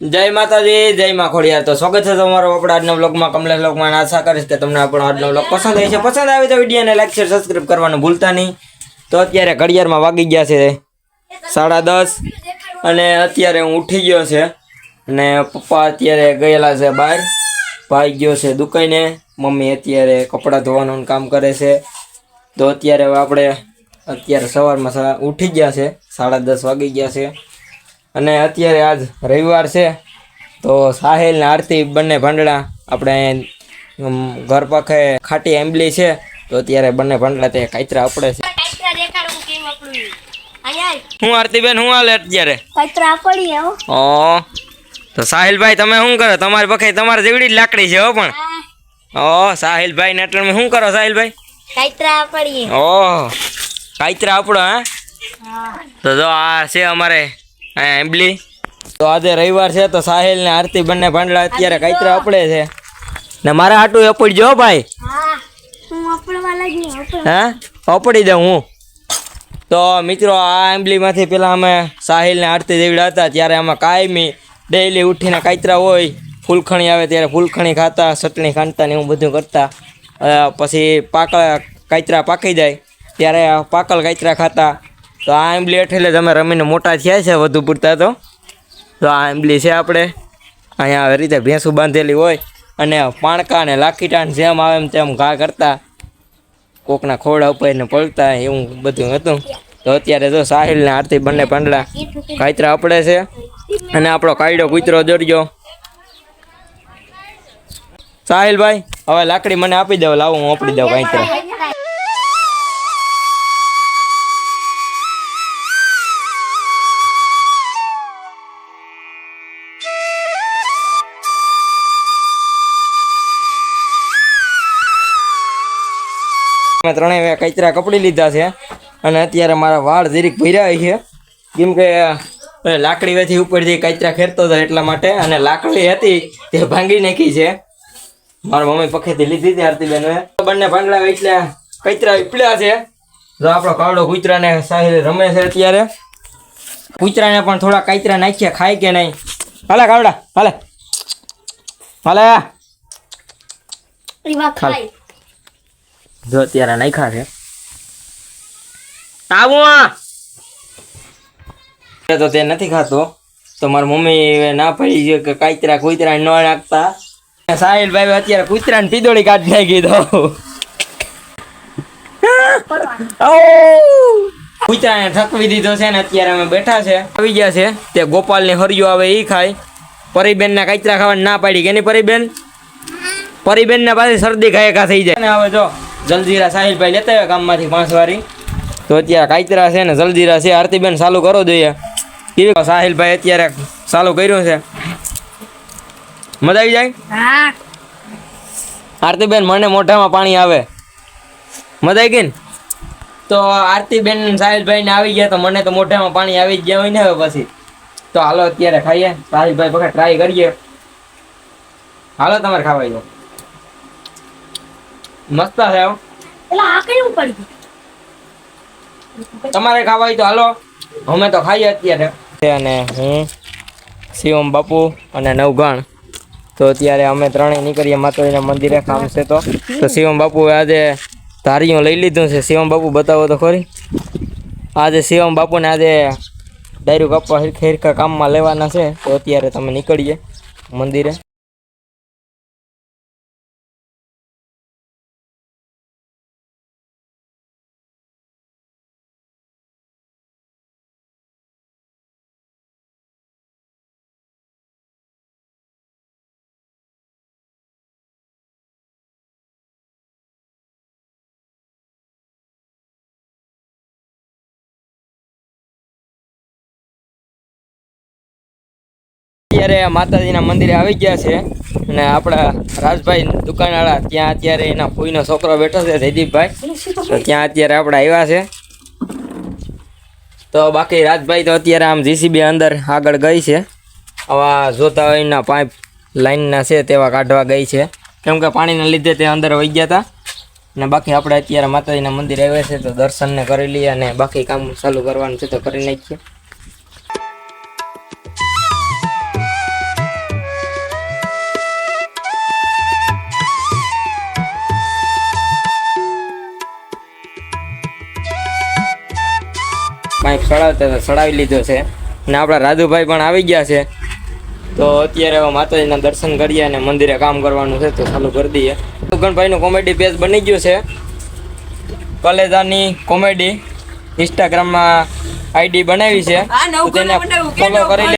જય માતાજી, જય માં ખોડિયાર. તો સ્વાગત છે તમારો આપણા આજના બ્લોગમાં કમલેશ બ્લોગમાં આશા કરીશ કે તમને આપણો આજનો બ્લોગ પસંદ આવી છે. પસંદ આવે તો વિડીયોને લાઈક, શેર સબસ્ક્રાઈબ કરવાનું ભૂલતા નહીં. તો અત્યારે ઘડિયાળમાં વાગી ગયા છે સાડા દસ અને અત્યારે હું ઉઠી ગયો છે અને પપ્પા અત્યારે ગયેલા છે બહાર. ભાઈ ગયો છે દુકાને. મમ્મી અત્યારે કપડાં ધોવાનું કામ કરે છે. તો અત્યારે આપણે અત્યારે સવારમાં ઉઠી ગયા છે. સાડા દસ વાગી ગયા છે. અને અત્યારે આજ રવિવાર છે તો સાહેલ ને આરતી બંને ભાંડડા આપણે ઘર પાખે ખાટી આંબલી છે તો અત્યારે બંને ભાંડડા તે કાચરા આપડે છે. હું આરતી બેન હું આરતીબેન હું હાલે અત્યારે? કાચરા પડી હો તો સાહિલભાઈ તમે શું કરો? તમારી પખે તમારે જેવડી જ લાકડી છે હો પણ. ઓ સાહિલભાઈ ને અટલ શું કરો સાહિલભાઈ? કાચરા પડી ઓ કાચરા આપડો હા. તો જો આ છે અમારે આ એમ્બલી તો આજે રવિવાર છે તો સાહેલ ને આરતી બંને ભાંડલા અત્યારે કાયતરા અપડે છે. ને મારે આટું અપડજો ભાઈ. હા હું હા અપડી દઉં હું. તો મિત્રો આ આંબલીમાંથી પેલા અમે સાહિલ ને આરતી દેવડા હતા ત્યારે આમાં કાયમી ડેઈલી ઉઠીને કાયતરા હોય ફૂલખણી આવે ત્યારે ફૂલખણી ખાતા ચટણી ખાંડતા ને એવું બધું કરતા. પછી પાકળ કાયતરા પાકી જાય ત્યારે પાકળ કાયતરા ખાતા તો આ આંબલી એટલે તમે રમીને મોટા થયા છે વધુ પૂરતા તો. તો આ આંબલી છે આપણે. અહીંયા આવી રીતે ભેંસું બાંધેલી હોય અને પાણકા ને લાખીટાણ જેમ આવે એમ તેમ ઘા કરતા. કોકના ખોડા ઉપર ને પલતા એવું બધું હતું. તો અત્યારે જો સાહિલ ને આરતી બંને પાંડલા કાયતરા આપડે છે. અને આપણો કાયડો કૂતરો દોડ્યો. સાહિલભાઈ, હવે લાકડી મને આપી દો, લાવો, હું આપડી દઉં કાંતરા મેં ત્રણેય કચરા કપડી લીધા છે. અને અત્યારે મારા વાળ જરીક ભર્યા છે. કેમ કે લાકડી વેથી ઉપરથી કચરા ખેરતો હતો એટલા માટે અને લાકડી હતી તે ભાંગી નાખી છે. મારા મમ્મી પખેથી લીધી હતી બેન બંને ભાંગડા એટલે કચરા ઉપડ્યા છે. જો આપણો કાવડો કૂતરાને સાહેબ રમે છે અત્યારે. કૂતરાને પણ થોડા કચરા નાખ્યા, ખાય કે નહીં? હાલે કાવડા, હાલે. હાલે. ખાય. જો અત્યારે નાખ્યા છે. તો તે નથી ખાતો. તો મારી મમ્મી ના પડી ગયો કે કાતરા કુતરા ન નાખતા. સાહિલભાઈ અત્યારે કુતરા ને પીદોળી કાઢી નાખી દો કૂતરાને થકવી દીધો છે ને અત્યારે અમે બેઠા છે. આવી ગયા છે. તે ગોપાલ ને હરિયો આવે એ ખાય. પરીબેન ના કાતરા ખાવાની ના પાડી કે નહીં પરીબેન? પરીબેન ને પાછી શરદી ખાય કા થઈ જાય. અને હવે જો જલજીરા સાહિલભાઈ લેતા આવ્યા ગામમાંથી પાંચ વારી. તો અત્યારે કાયતરા છે ને જલજીરા છે. આરતીબેન ચાલુ કરો જોઈએ. કેવી સાહિલભાઈ અત્યારે ચાલુ કર્યું છે? મજા આવી જાય? આરતીબેન મને મોઢામાં પાણી આવે. મજા આવી ગઈ ને? તો આરતીબેન ને સાહિલભાઈ ને આવી ગયા તો મને તો મોઢામાં પાણી આવી જ ગયા હોય ને હવે પછી. તો હાલો અત્યારે ખાઈએ. સાહિલભાઈ વખત ટ્રાય કરીએ. હાલો તમારે ખાવાય દો મસ્ત છે. એટલે આ કેવું પડી તમારે ખાવા હોય તો હાલો અમે તો ખાઈએ અત્યારે અને હું શિવમ બાપુ અને નવગણ તો અત્યારે અમે ત્રણેય નીકળીએ માતાજીના મંદિરે કામ છે તો તો શિવમ બાપુએ આજે ધારીઓ લઈ લીધું છે શિવમ બાપુ બતાવો તો ખરી આજે શિવમ બાપુને આજે ડાયરું કાપવા હિરખા હિરખા કામમાં લેવાના છે તો અત્યારે તમે નીકળીએ મંદિરે અત્યારે માતાજીના મંદિરે આવી ગયા છે અને આપણા રાજભાઈ દુકાનવાળા ત્યાં અત્યારે એના ફૂઈનો છોકરો બેઠો છે, જયદીપભાઈ. ત્યાં અત્યારે આપણે આવ્યા છે. તો બાકી રાજભાઈ તો અત્યારે આમ જીસીબી અંદર આગળ ગઈ છે. આવા જોતા હોય એના પાઇપ લાઇનના છે તેવા કાઢવા ગઈ છે. કેમ કે પાણીના લીધે તે અંદર વહી ગયા હતા અને બાકી આપણે અત્યારે માતાજીના મંદિર આવ્યા છે તો દર્શનને કરી લઈએ અને બાકી કામ ચાલુ કરવાનું છે તો કરી નાખીએ. ચડાવતા હતા સડાવી લીધો છે. અને આપણા રાજુભાઈ પણ આવી ગયા છે. તો અત્યારે હવે માતાજીના દર્શન કરીએ અને મંદિરે કામ કરવાનું છે તો ચાલુ કરી દઈએ. ગણભાઈનું કોમેડી પેજ બની ગયું છે. કલેજાની કોમેડી ઇન્સ્ટાગ્રામમાં આઈડી બનાવી છે. તેને ફોલો કરી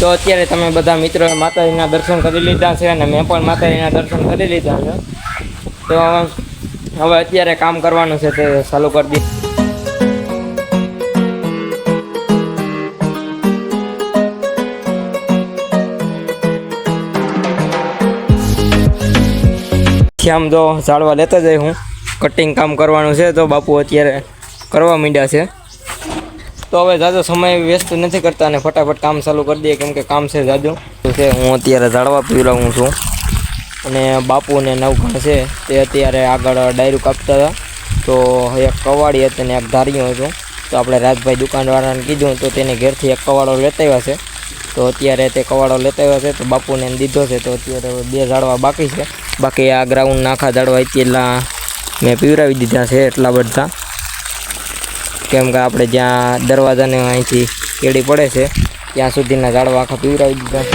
તો અત્યારે તમે બધા મિત્રો માતાજીના દર્શન કરી લીધા છે અને મેં પણ માતાજીના દર્શન કરી લીધા છે. તો હવે અત્યારે કામ કરવાનું છે તે ચાલુ કરી દઈએ. શ્યામ તો ઝાડવા લેતા જઈ હું. કટિંગ કામ કરવાનું છે તો બાપુ અત્યારે કરવા માંડ્યા છે. તો હવે જાજો સમય વ્યસ્ત નથી કરતા અને ફટાફટ કામ ચાલુ કરી દઈએ કેમ કે કામ છે જાજુ. છે, હું અત્યારે ઝાડવા પીવડાવું છું. અને બાપુ ને નવઘણ છે, તે અત્યારે આગળ ડાયરું કાપતા હતા. તો એક કવાડી હતી અને એક ધાર્યું હતું. તો આપણે રાજભાઈ દુકાનવાળાને કીધું તો તેને ઘેરથી એક કવાડો લેતા આવ્યા છે. તો અત્યારે તે કવાડો લેતા આવ્યા છે, તો બાપુને દીધો છે, તો અત્યારે બે ઝાડવા બાકી છે. બાકી આ ગ્રાઉન્ડ નાખા ઝાડવા એટલા મેં પીવરાવી દીધા છે એટલા બધા. કેમ કે આપણે જ્યાં દરવાજાને અહીંથી કેડી પડે છે, ત્યાં સુધીના ઝાડવા આખા પીવડાવી દીધા.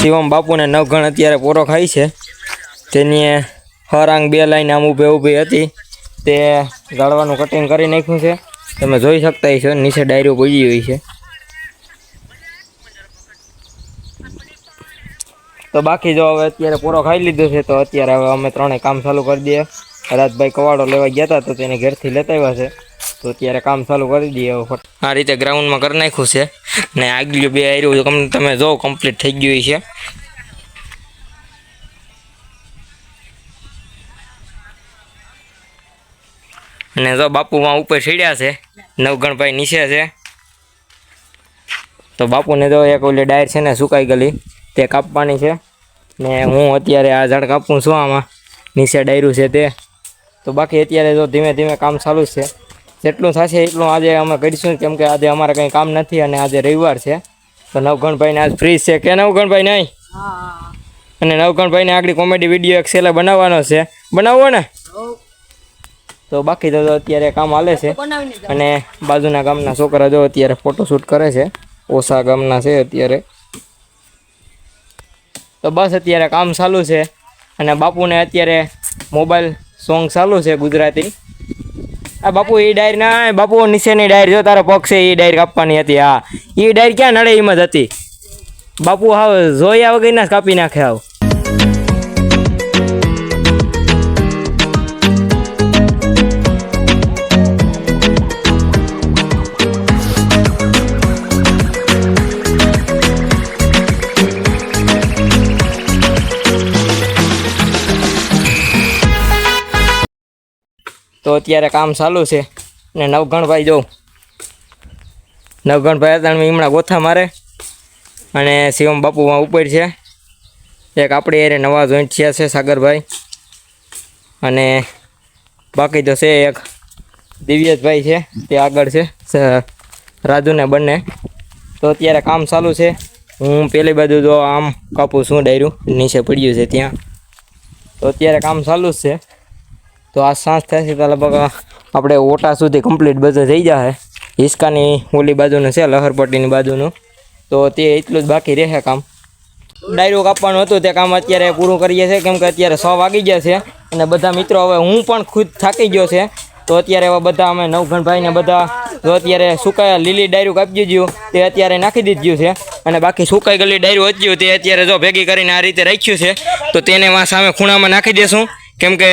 શિવમ બાપુને નવઘણ અત્યારે પોરો ખાય છે. તેની હરાંગ બે લાઈન આમ ઊભે ઊભી હતી. તે ગાળવાનું કટિંગ કરી નાખ્યું છે. તમે જોઈ શકતા હશો, નીચે ડાયરીઓ પડી હોય છે. તો બાકી જો હવે અત્યારે પૂરો ખાઈ લીધો છે, તો અત્યારે હવે અમે ત્રણે કામ ચાલુ કરી દઈએ. રાતભાઈ કવાડો લેવા ગયા હતા તો તેને ઘેરથી લેતા આવ્યા છે. તો અત્યારે કામ ચાલુ કરી દઈએ આ રીતે ગ્રાઉન્ડમાં કરી નાખ્યું છે. ને આગલું બે આર્યું તમે જો કમ્પ્લીટ થઈ ગયું છે. અને જો બાપુમાં ઉપર ચડ્યા છે નવગણભાઈ નીચે છે. તો બાપુને તો એક ઓલી ડાયર છે ને સુકાઈ ગયેલી તે કાપવાની છે. ને હું અત્યારે આ ઝાડ કાપું છું આમાં નીચે ડાયરું છે તે. તો બાકી અત્યારે જો ધીમે ધીમે કામ ચાલુ જ છે. જેટલું થશે એટલું આજે અમે કરીશું કેમ કે આજે અમારે કંઈ કામ નથી અને આજે રવિવાર છે. તો નવગણભાઈને આજ ફ્રી છે કે નવગણભાઈ નહીં? અને નવગણભાઈને આગળ કોમેડી વીડિયો એક છેલ્લે બનાવવાનો છે. બનાવવો ને. તો બાકી તો અત્યારે કામ હાલે છે. અને બાજુના ગામના છોકરા જો અત્યારે ફોટોશૂટ કરે છે. ઓસા ગામના છે અત્યારે. તો બસ અત્યારે કામ ચાલુ છે. અને બાપુને અત્યારે મોબાઈલ સોંગ ચાલુ છે ગુજરાતી. આ બાપુ એ ડાયર ના બાપુ નીચેની ડાયર જો તારો પગ છે એ ડાયર કાપવાની હતી, હા. એ ડાયર ક્યાં નડે, એમ જ હતી. બાપુ હાવ જોયા વગરના કાપી નાખે હાવ. તો અત્યારે કામ ચાલુ છે. ને નવગણભાઈ જોઉં નવગણભાઈ હતા હમણાં ગોથા મારે. અને શિવમ બાપુમાં ઉપર છે. એક આપણી એરે નવા જોઈન્ટ થયા છે સાગરભાઈ. અને બાકી તો છે એક દિવ્યેશભાઈ છે, તે આગળ છે રાજુને બંને. તો અત્યારે કામ ચાલુ છે. હું પેલી બાજુ જો આમ કાપું શું ડાયરું, નીચે પડ્યું છે ત્યાં. તો અત્યારે કામ ચાલુ જ છે. તો આ સાંજ થશે તો લગભગ આપણે ઓટા સુધી કમ્પ્લીટ બધું થઈ જશે હિસ્કાની ઓલી બાજુનું છે, લહરપટ્ટીની બાજુનું. તો તે એટલું જ બાકી રહેશે કામ. ડાયરો કાપવાનું હતું, તે કામ અત્યારે પૂરું કરીએ છીએ, કેમ કે અત્યારે સો વાગી ગયા છે. અને બધા મિત્રો હવે હું પણ ખુદ થાકી ગયો છે. તો અત્યારે એવા બધા અમે નવઘણભાઈ ને બધા તો અત્યારે સુકાયા લીલી ડાયરું કાપી દીધું. તે અત્યારે નાખી દીધું છે. અને બાકી સુકાઈ ગયેલી ડાયરું હતું, તે અત્યારે જો ભેગી કરીને આ રીતે રાખ્યું છે. તો તેને સામે ખૂણામાં નાખી દેશું. કેમ કે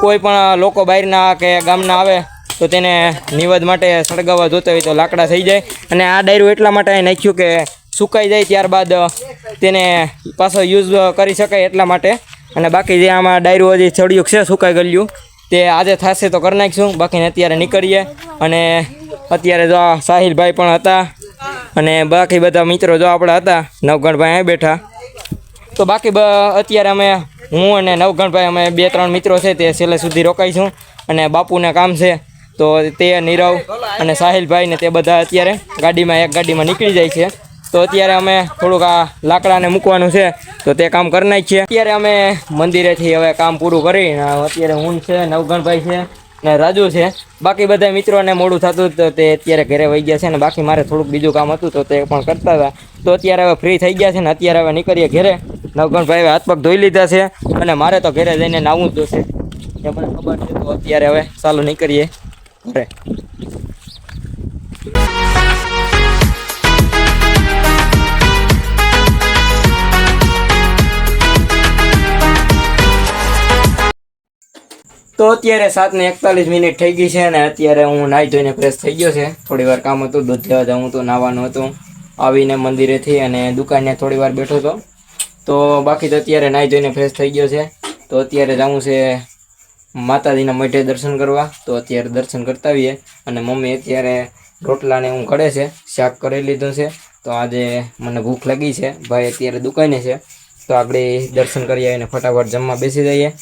કોઈ પણ લોકો બહારના કે ગામના આવે તો તેને નિવેદ માટે સળગાવવા જોતા હોય તો લાકડા થઈ જાય. અને આ ડાયરું એટલા માટે નાખ્યું કે સુકાઈ જાય ત્યારબાદ તેને પાછો યુઝ કરી શકાય એટલા માટે. અને બાકી જે આમાં ડાયરું હજી ચડ્યું છે, સુકાઈ ગયેલું, તે આજે થશે તો કરી નાખીશું. બાકીને અત્યારે નીકળીએ. અને અત્યારે જો સાહિલભાઈ પણ હતા. અને બાકી બધા મિત્રો જો આપણા હતા, નવગણભાઈ અહીં બેઠા. તો બાકી અત્યારે અમે હું અને નવગણભાઈ અમે બે ત્રણ મિત્રો છે તે છેલ્લે સુધી રોકાઈશું અને બાપુને કામ છે તો તે નીરવ અને સાહિલભાઈ ને તે બધા અત્યારે ગાડીમાં એક ગાડીમાં નીકળી જાય છે. તો અત્યારે અમે થોડુંક આ લાકડાને મૂકવાનું છે તો તે કામ કરી નાખીએ. અત્યારે અમે મંદિરેથી હવે કામ પૂરું કરી અત્યારે હું છે, નવગણભાઈ છે ને રાજુ છે. બાકી બધા મિત્રોને મોડું થતું તો તે અત્યારે ઘરે વહી ગયા છે ને બાકી મારે થોડુંક બીજું કામ હતું તો તે પણ કરતા હતા. તો અત્યારે હવે ફ્રી થઈ ગયા છે ને અત્યારે હવે નીકળીએ ઘરે. નવગણભાઈ હાથ પગ ધોઈ લીધા છે અને મારે તો ઘરે જઈને નાવું જ જોશે. એ મને ખબર છે, તો અત્યારે હવે ચાલુ નીકળીએ ઘરે. તો અત્યારે સાત ને એકતાલીસ મિનિટ થઈ ગઈ છે અને અત્યારે હું નાહી ધોઈને ફ્રેશ થઈ ગયો છે. થોડી વાર કામ હતું, દૂધ લેવા જવું તો નાવાનું હતું. આવીને મંદિરેથી અને દુકાને થોડી વાર બેઠો હતો તો બાકી તો અત્યારે નાહી ધોઈને ફ્રેશ થઈ ગયો છે. તો અત્યારે જવું છે માતાજીના મઢે દર્શન કરવા. તો અત્યારે દર્શન કરતા આવીએ. અને મમ્મી અત્યારે રોટલાને હું કરે છે. શાક કરી લીધું છે. તો આજે મને ભૂખ લાગી છે. ભાઈ અત્યારે દુકાને છે. તો આપણે દર્શન કરી આવીને ફટાફટ જમવા બેસી જઈએ.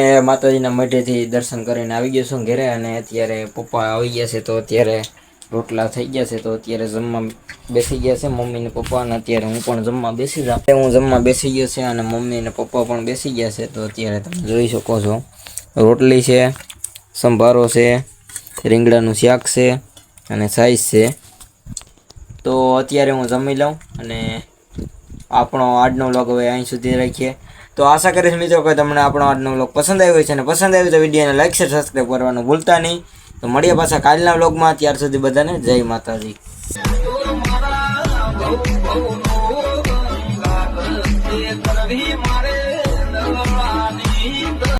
એ માતાજીના મઢેથી દર્શન કરીને આવી ગયો છું ઘરે અને અત્યારે પપ્પા આવી ગયા છે તો અત્યારે રોટલા થઈ ગયા છે તો અત્યારે જમવા બેસી ગયા છે મમ્મી ને પપ્પા અને અત્યારે હું પણ જમવા બેસી જાઉં. હું જમવા બેસી ગયો છે અને મમ્મી ને પપ્પા પણ બેસી ગયા છે તો અત્યારે તમે જોઈ શકો છો. રોટલી છે, સંભારો છે, રીંગણાનું શાક છે અને સાઈઝ છે. તો અત્યારે હું જમી લઉં અને આપણો આજનો વ્લોગ હવે અહીં સુધી રાખીએ. તો આશા કરીશ મિત્રો કે તમને આપણો આજનો બ્લોગ પસંદ આવ્યો છે અને પસંદ આવ્યો તો વિડીયોને લાઈક શેર સબસ્ક્રાઈબ કરવાનું ભૂલતા નહીં. તો મળીએ પાછા કાલના બ્લોગમાં ત્યાર સુધી બધાને જય માતાજી.